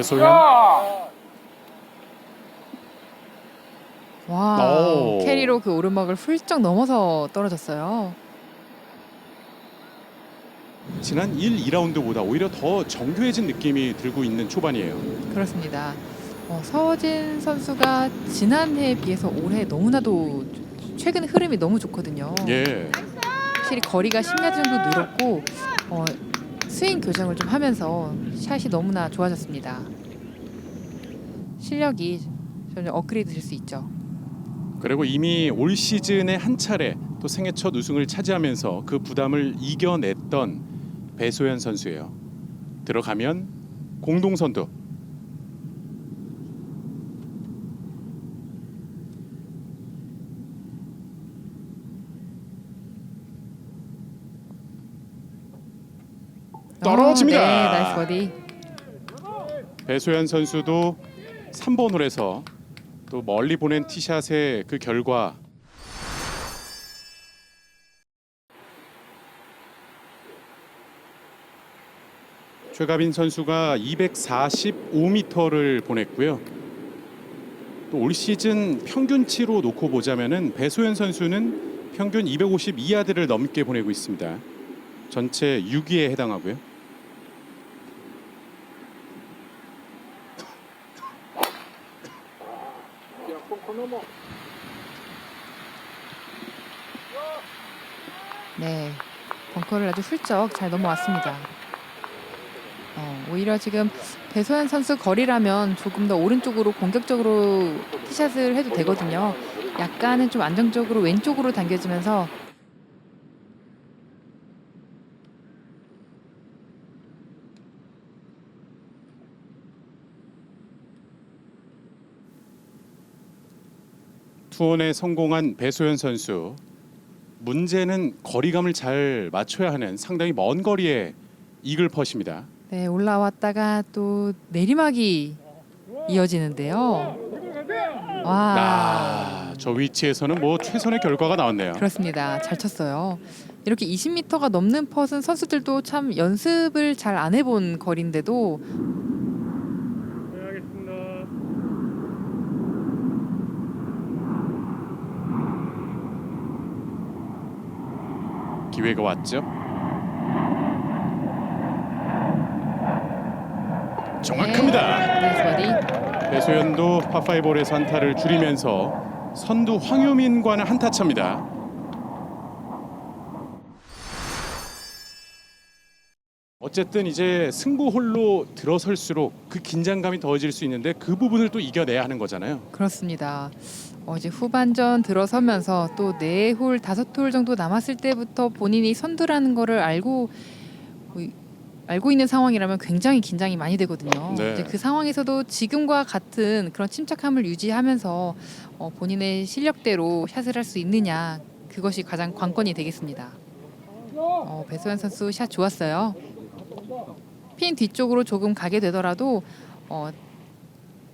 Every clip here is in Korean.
배소연 와 오. 캐리로 그 오르막을 훌쩍 넘어서 떨어졌어요. 지난 1, 2라운드보다 오히려 더 정교해진 느낌이 들고 있는 초반이에요. 그렇습니다. 어, 서진 선수가 지난해에 비해서 올해 너무나도 최근 흐름이 너무 좋거든요. 예. 확실히 거리가 10야드 정도 늘었고 어, 스윙 교정을 좀 하면서 샷이 너무나 좋아졌습니다. 실력이 점점 업그레이드 될 수 있죠. 그리고 이미 올 시즌에 한 차례 또 생애 첫 우승을 차지하면서 그 부담을 이겨냈던 배소연 선수예요. 들어가면 공동 선두. 떨어집니다. 어, 네, 나이스 버디. 배소연 선수도 3번 홀에서 또 멀리 보낸 티샷의 그 결과 최가빈 선수가 245m를 보냈고요. 또 올 시즌 평균치로 놓고 보자면은 배소연 선수는 평균 252야드를 넘게 보내고 있습니다. 전체 6위에 해당하고요. 네, 벙커를 아주 훌쩍 잘 넘어왔습니다. 어, 오히려 지금 배소연 선수 거리라면 조금 더 오른쪽으로 공격적으로 티샷을 해도 되거든요. 약간은 좀 안정적으로 왼쪽으로 당겨지면서 투혼에 성공한 배소연 선수 문제는 거리감을 잘 맞춰야 하는 상당히 먼 거리의 이글 펫입니다. 네, 올라왔다가 또 내리막이 이어지는데요. 와, 아, 저 위치에서는 뭐 최선의 결과가 나왔네요. 그렇습니다. 잘 쳤어요. 이렇게 20m가 넘는 펫은 선수들도 참 연습을 잘 안 해본 거리인데도 기회가 왔죠. 정확합니다. 네, 나이스 버디. 배소연도 파5홀에서 한타를 줄이면서 선두 황효민과는 한타 차입니다. 어쨌든 이제 승부홀로 들어설수록 그 긴장감이 더해질 수 있는데 그 부분을 또 이겨내야 하는 거잖아요. 그렇습니다. 어제 후반전 들어서면서 또 네 홀 다섯 홀 정도 남았을 때부터 본인이 선두라는 거를 알고 뭐, 알고 있는 상황이라면 굉장히 긴장이 많이 되거든요. 네. 이제 그 상황에서도 지금과 같은 그런 침착함을 유지하면서 어, 본인의 실력대로 샷을 할 수 있느냐 그것이 가장 관건이 되겠습니다. 어, 배소연 선수 샷 좋았어요. 핀 뒤쪽으로 조금 가게 되더라도 어,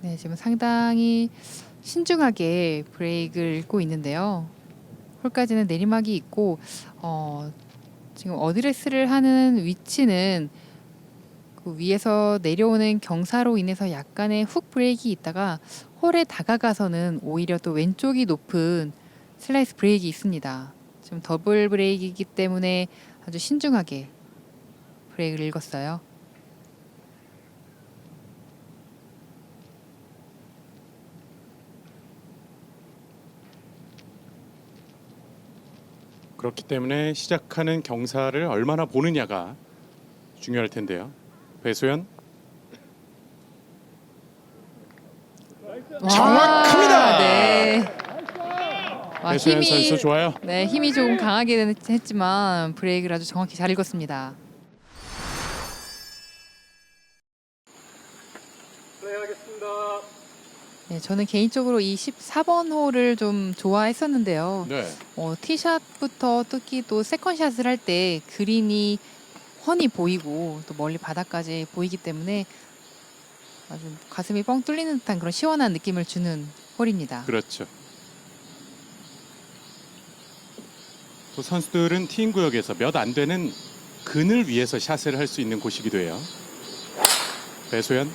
네, 지금 상당히 신중하게 브레이크를 읽고 있는데요. 홀까지는 내리막이 있고 어, 지금 어드레스를 하는 위치는 그 위에서 내려오는 경사로 인해서 약간의 훅 브레이크 있다가 홀에 다가가서는 오히려 또 왼쪽이 높은 슬라이스 브레이크 있습니다. 지금 더블 브레이크이기 때문에 아주 신중하게 브레이크를 읽었어요. 그렇기 때문에 시작하는 경사를 얼마나 보느냐가 중요할 텐데요. 배소연 와, 정확합니다. 네. 와, 배소연 선수 좋아요. 네, 힘이 조금 강하게 했지만 브레이크를 아주 정확히 잘 읽었습니다. 네, 저는 개인적으로 이 14번 홀을 좀 좋아했었는데요. 네. 어, 티샷부터 특히 또 세컨샷을 할 때 그린이 훤히 보이고 또 멀리 바닥까지 보이기 때문에 아주 가슴이 뻥 뚫리는 듯한 그런 시원한 느낌을 주는 홀입니다. 그렇죠. 또 선수들은 티인 구역에서 몇 안 되는 근을 위해서 샷을 할 수 있는 곳이기도 해요. 배소연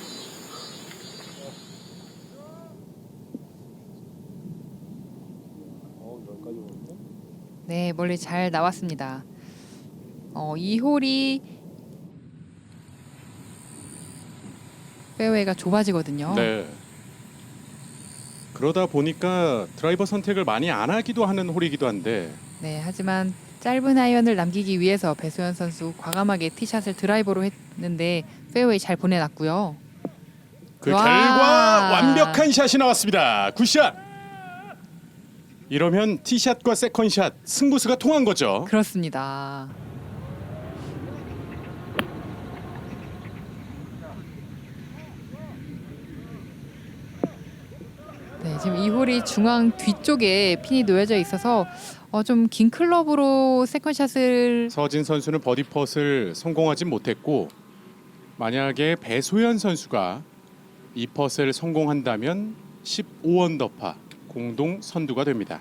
네, 멀리 잘 나왔습니다. 어, 이 홀이 페어웨이가 좁아지거든요. 네. 그러다 보니까 드라이버 선택을 많이 안 하기도 하는 홀이기도 한데 네, 하지만 짧은 아이언을 남기기 위해서 배소연 선수 과감하게 티샷을 드라이버로 했는데 페어웨이 잘 보내놨고요. 그 와. 결과 완벽한 샷이 나왔습니다. 굿샷. 이러면 티샷과 세컨샷 승부수가 통한 거죠. 그렇습니다. 네, 지금 이 홀이 중앙 뒤쪽에 핀이 놓여져 있어서 어, 좀 긴 클럽으로 세컨샷을 서진 선수는 버디 펫을 성공하지 못했고 만약에 배소연 선수가 이 펫을 성공한다면 15언더파 공동 선두가 됩니다.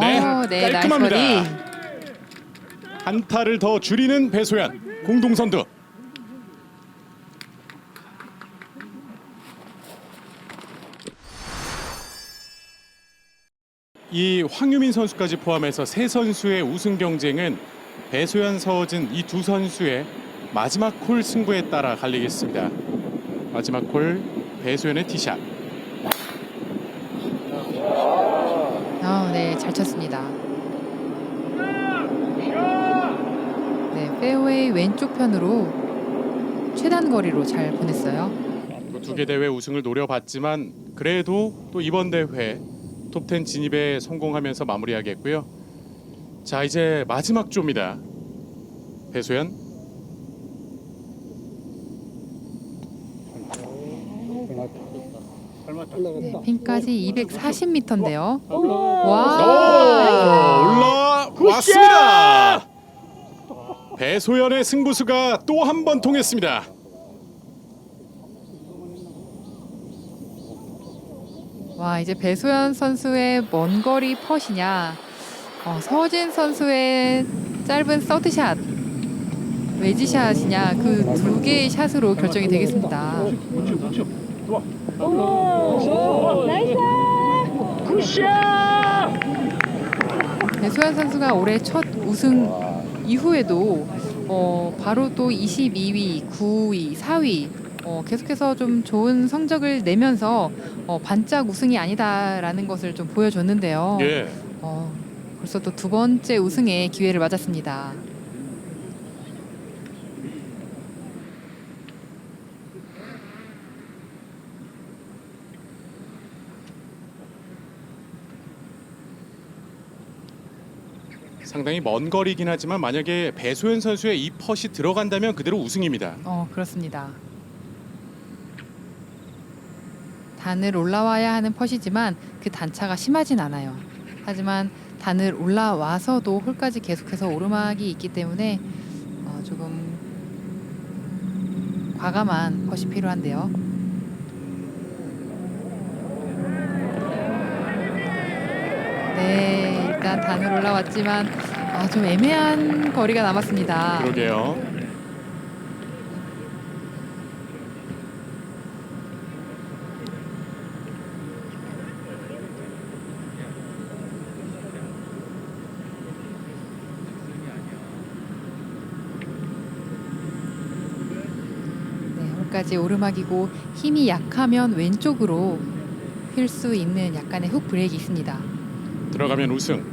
네, 어, 네, 깔끔합니다. 나이스 버디. 한 타를 더 줄이는 배소연 공동 선두. 이 황유민 선수까지 포함해서 세 선수의 우승 경쟁은 배소연, 서진 이 두 선수의 마지막 홀 승부에 따라 갈리겠습니다. 마지막 홀 배소연의 티샷. 아, 네, 잘 쳤습니다. 네, 페어웨이 왼쪽 편으로 최단 거리로 잘 보냈어요. 두 개 대회 우승을 노려봤지만 그래도 또 이번 대회 톱10 진입에 성공하면서 마무리하겠고요. 자 이제 마지막 조입니다. 배소연 네, 핀까지 240m인데요. 오, 와! 올라왔습니다. 배소연의 승부수가 또 한 번 통했습니다. 와, 이제 배소연 선수의 먼 거리 펫이냐, 어, 서진 선수의 짧은 서드샷, 웨지샷이냐 그 두 개의 샷으로 결정이 되겠습니다. 배소연 선수가 올해 첫 우승 이후에도 어, 바로 또 22위, 9위, 4위 어, 계속해서 좀 좋은 성적을 내면서 어, 반짝 우승이 아니다라는 것을 좀 보여줬는데요. 예. 어, 벌써 또 두 번째 우승의 기회를 맞았습니다. 상당히 먼 거리긴 하지만 만약에 배소연 선수의 이 펫이 들어간다면 그대로 우승입니다. 어, 그렇습니다. 단을 올라와야 하는 펫이지만 그 단차가 심하진 않아요. 하지만 단을 올라와서도 홀까지 계속해서 오르막이 있기 때문에 어, 조금 과감한 펫이 필요한데요. 네, 일단 단을 올라왔지만 아, 좀 애매한 거리가 남았습니다. 그러게요. 네, 홀까지 오르막이고 힘이 약하면 왼쪽으로 휠 수 있는 약간의 훅 브레이크 있습니다. 들어가면 우승.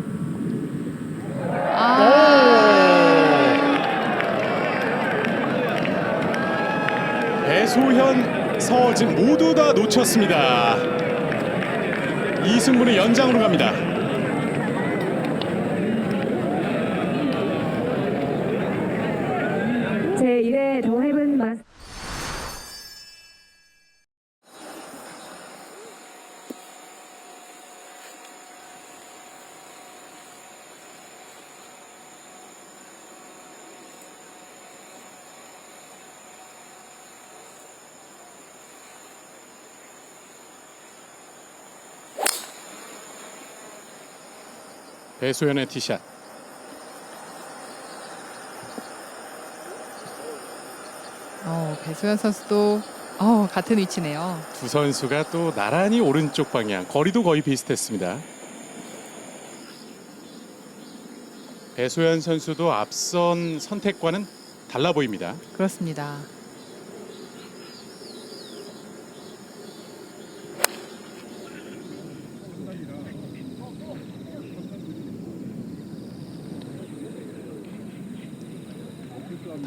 배소현, 서진 모두 다 놓쳤습니다. 이 승부는 연장으로 갑니다. 제1회 더 헤븐 배소연의 티샷. 어, 배소연 선수도 어, 같은 위치네요. 두 선수가 또 나란히 오른쪽 방향, 거리도 거의 비슷했습니다. 배소연 선수도 앞선 선택과는 달라 보입니다. 그렇습니다.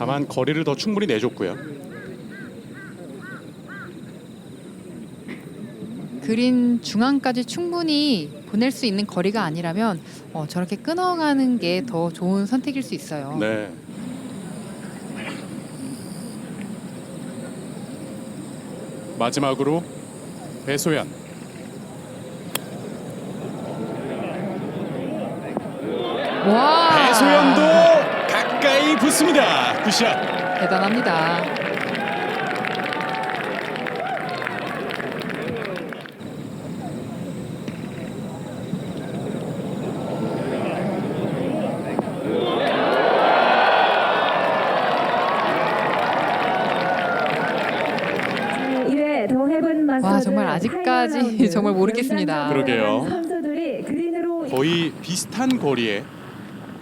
다만 거리를 더 충분히 내줬고요. 그린 중앙까지 충분히 보낼 수 있는 거리가 아니라면 어, 저렇게 끊어가는 게 더 좋은 선택일 수 있어요. 네. 마지막으로 배소연. 와 붙습니다. 굿샷. 대단합니다. 제1회 더 해븐 마스터즈 와, 정말 아직까지 정말 모르겠습니다. 그러게요. 선수들이 그린으로 거의 비슷한 거리에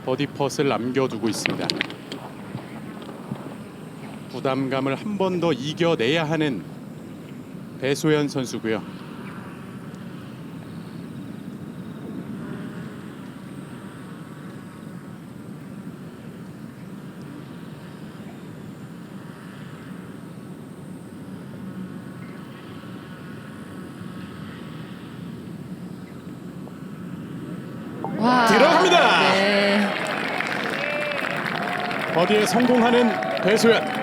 버디 펫을 남겨두고 있습니다. 부담감을 한 번 더 이겨내야 하는 배소연 선수고요. 와 들어갑니다. 네. 버디에 성공하는 배소연.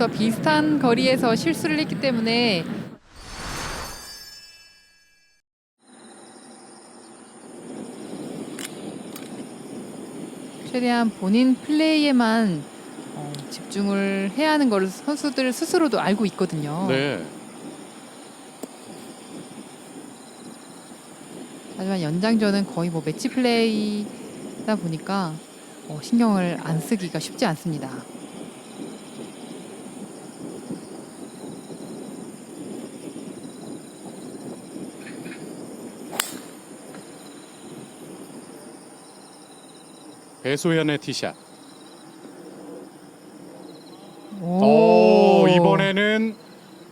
와, 앞서 비슷한 거리에서 실수를 했기 때문에 최대한 본인 플레이에만 어, 집중을 해야 하는 걸 선수들 스스로도 알고 있거든요. 네. 하지만 연장전은 거의 뭐 매치 플레이다 보니까 어, 신경을 안 쓰기가 쉽지 않습니다. 배소연의 티샷. 오, 오, 이번에는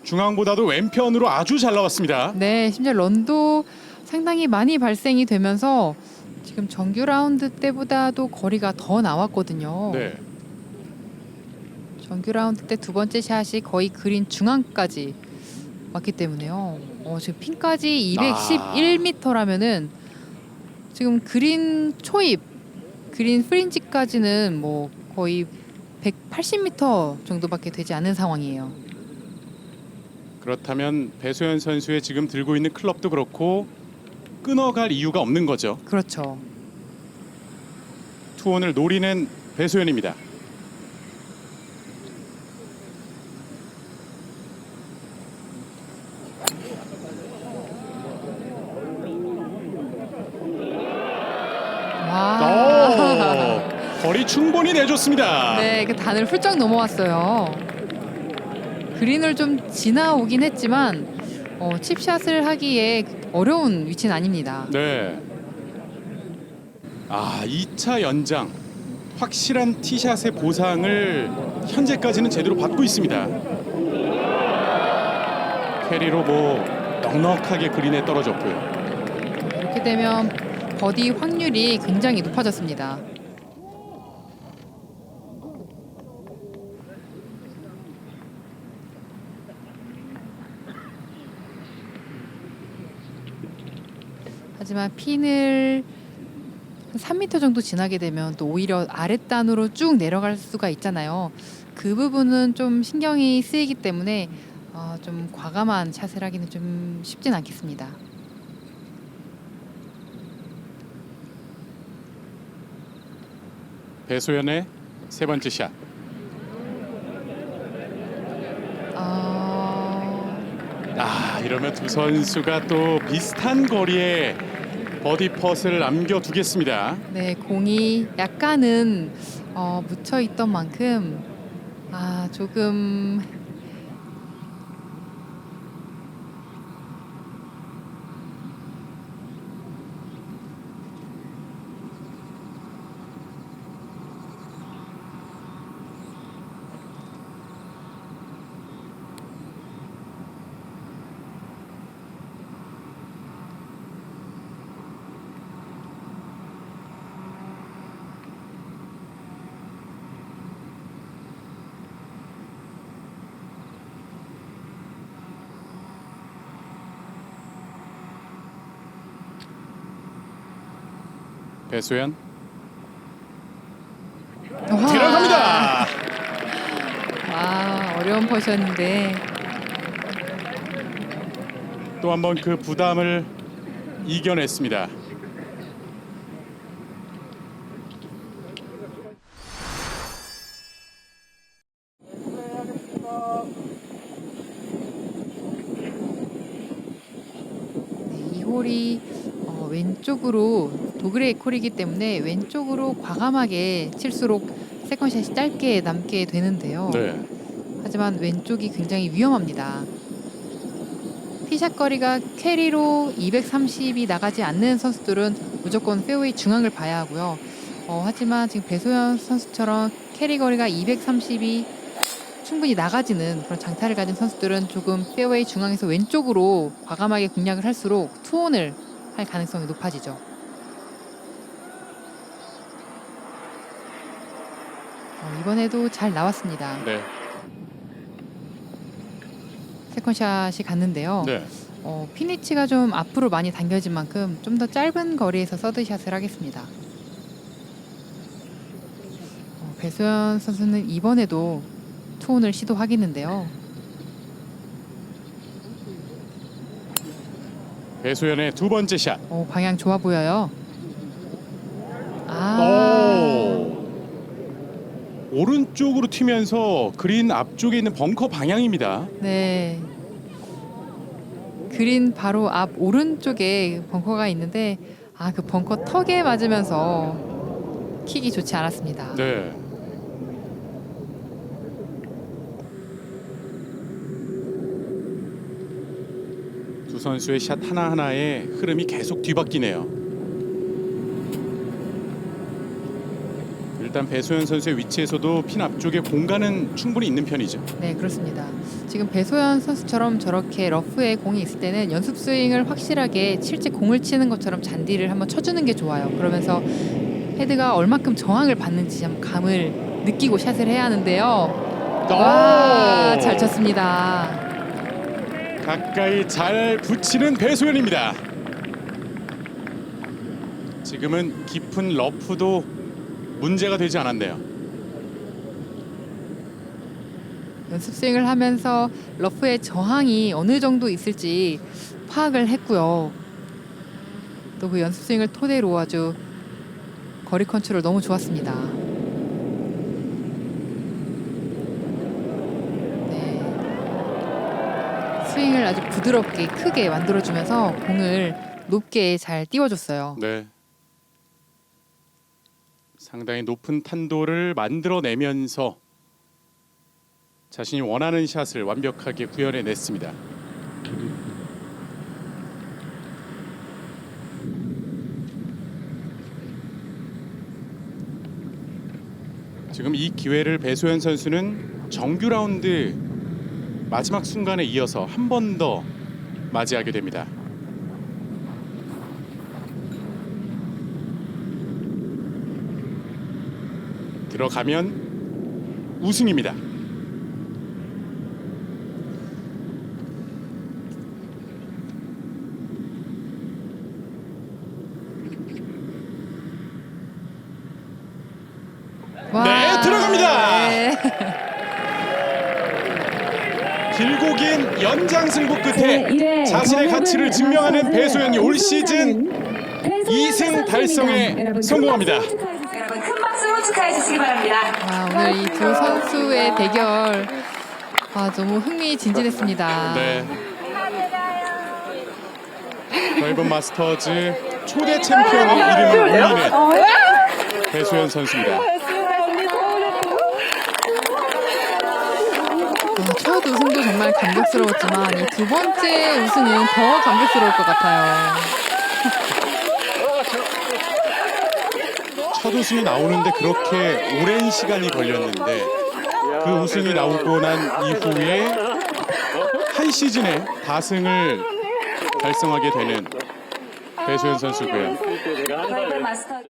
중앙보다도 왼편으로 아주 잘 나왔습니다. 네, 심지어 런도 상당히 많이 발생이 되면서 지금 정규 라운드 때보다도 거리가 더 나왔거든요. 네. 정규 라운드 때 두 번째 샷이 거의 그린 중앙까지 왔기 때문에요. 어, 지금 핀까지 아. 211m라면은 지금 그린 초입, 그린 프린지까지는 뭐 거의 180m 정도밖에 되지 않은 상황이에요. 그렇다면 배소연 선수의 지금 들고 있는 클럽도 그렇고 끊어갈 이유가 없는 거죠. 그렇죠. 투혼을 노리는 배소연입니다. 충분히 내줬습니다. 네, 그 단을 훌쩍 넘어왔어요. 그린을 좀 지나오긴 했지만 어, 칩샷을 하기에 어려운 위치는 아닙니다. 네. 아, 2차 연장 확실한 티샷의 보상을 현재까지는 제대로 받고 있습니다. 캐리로 뭐 넉넉하게 그린에 떨어졌고요. 이렇게 되면 버디 확률이 굉장히 높아졌습니다. 하지만 핀을 한 3m 정도 지나게 되면 또 오히려 아랫단으로 쭉 내려갈 수가 있잖아요. 그 부분은 좀 신경이 쓰이기 때문에 어, 좀 과감한 샷을 하기는 좀 쉽진 않겠습니다. 배소연의 세 번째 샷. 어... 아, 이러면 두 선수가 또 비슷한 거리에 버디 퍼스를 남겨두겠습니다. 네, 공이 약간은 어, 묻혀 있던 만큼 아 조금 배소연 와, 들어갑니다. 와 어려운 퍼셨는데 또 한 번 그 부담을 이겨냈습니다. 네, 이 홀이 어, 왼쪽으로 도그레이 콜이기 때문에 왼쪽으로 과감하게 칠수록 세컨샷이 짧게 남게 되는데요. 네. 하지만 왼쪽이 굉장히 위험합니다. 피샷 거리가 캐리로 230이 나가지 않는 선수들은 무조건 페어웨이 중앙을 봐야 하고요. 어, 하지만 지금 배소연 선수처럼 캐리 거리가 230이 충분히 나가지는 그런 장타를 가진 선수들은 조금 페어웨이 중앙에서 왼쪽으로 과감하게 공략을 할수록 투혼을 할 가능성이 높아지죠. 어, 이번에도 잘 나왔습니다. 네. 세컨샷이 갔는데요. 네. 어, 피니치가 좀 앞으로 많이 당겨진 만큼 좀 더 짧은 거리에서 서드샷을 하겠습니다. 어, 배수연 선수는 이번에도 투혼을 시도하겠는데요. 배소연의 두 번째 샷. 어, 방향 좋아 보여요. 오. 오른쪽으로 튀면서 그린 앞쪽에 있는 벙커 방향입니다. 네. 그린 바로 앞 오른쪽에 벙커가 있는데 아 그 벙커 턱에 맞으면서 킥이 좋지 않았습니다. 네. 두 선수의 샷 하나하나에 흐름이 계속 뒤바뀌네요. 일단 배소연 선수의 위치에서도 핀 앞쪽에 공간은 충분히 있는 편이죠. 네, 그렇습니다. 지금 배소연 선수처럼 저렇게 러프에 공이 있을 때는 연습 스윙을 확실하게 실제 공을 치는 것처럼 잔디를 한번 쳐주는 게 좋아요. 그러면서 헤드가 얼마큼 저항을 받는지 한번 감을 느끼고 샷을 해야 하는데요. 와, 잘 쳤습니다. 가까이 잘 붙이는 배소연입니다. 지금은 깊은 러프도 문제가 되지 않았네요. 연습 스윙을 하면서 러프의 저항이 어느 정도 있을지 파악을 했고요. 또 그 연습 스윙을 토대로 아주 거리 컨트롤 너무 좋았습니다. 네. 스윙을 아주 부드럽게 크게 만들어주면서 공을 높게 잘 띄워줬어요. 네. 상당히 높은 탄도를 만들어내면서 자신이 원하는 샷을 완벽하게 구현해냈습니다. 지금 이 기회를 배소연 선수는 정규 라운드 마지막 순간에 이어서 한 번 더 맞이하게 됩니다. 들어가면 우승입니다. 와. 네, 들어갑니다. 네. 길고 긴 연장 승부 끝에 자신의 더 가치를 증명하는 배소연이 올 시즌 우승자는 배소연 2승 달성에 성공합니다. 축하해 주시기 바랍니다. 아, 오늘 이 두 선수의 대결 아, 너무 흥미진진했습니다. 네. 멜번 마스터즈 초대 챔피언의 이름을 올리는 배소연 선수입니다. 어, 첫 우승도 정말 감격스러웠지만 이 두 번째 우승은 더 감격스러울 것 같아요. 우승이 나오는데 그렇게 오랜 시간이 걸렸는데 그 우승이 나오고 난 이후에 한 시즌에 다승을 달성하게 되는 배소연 선수고요. 웰번 마스터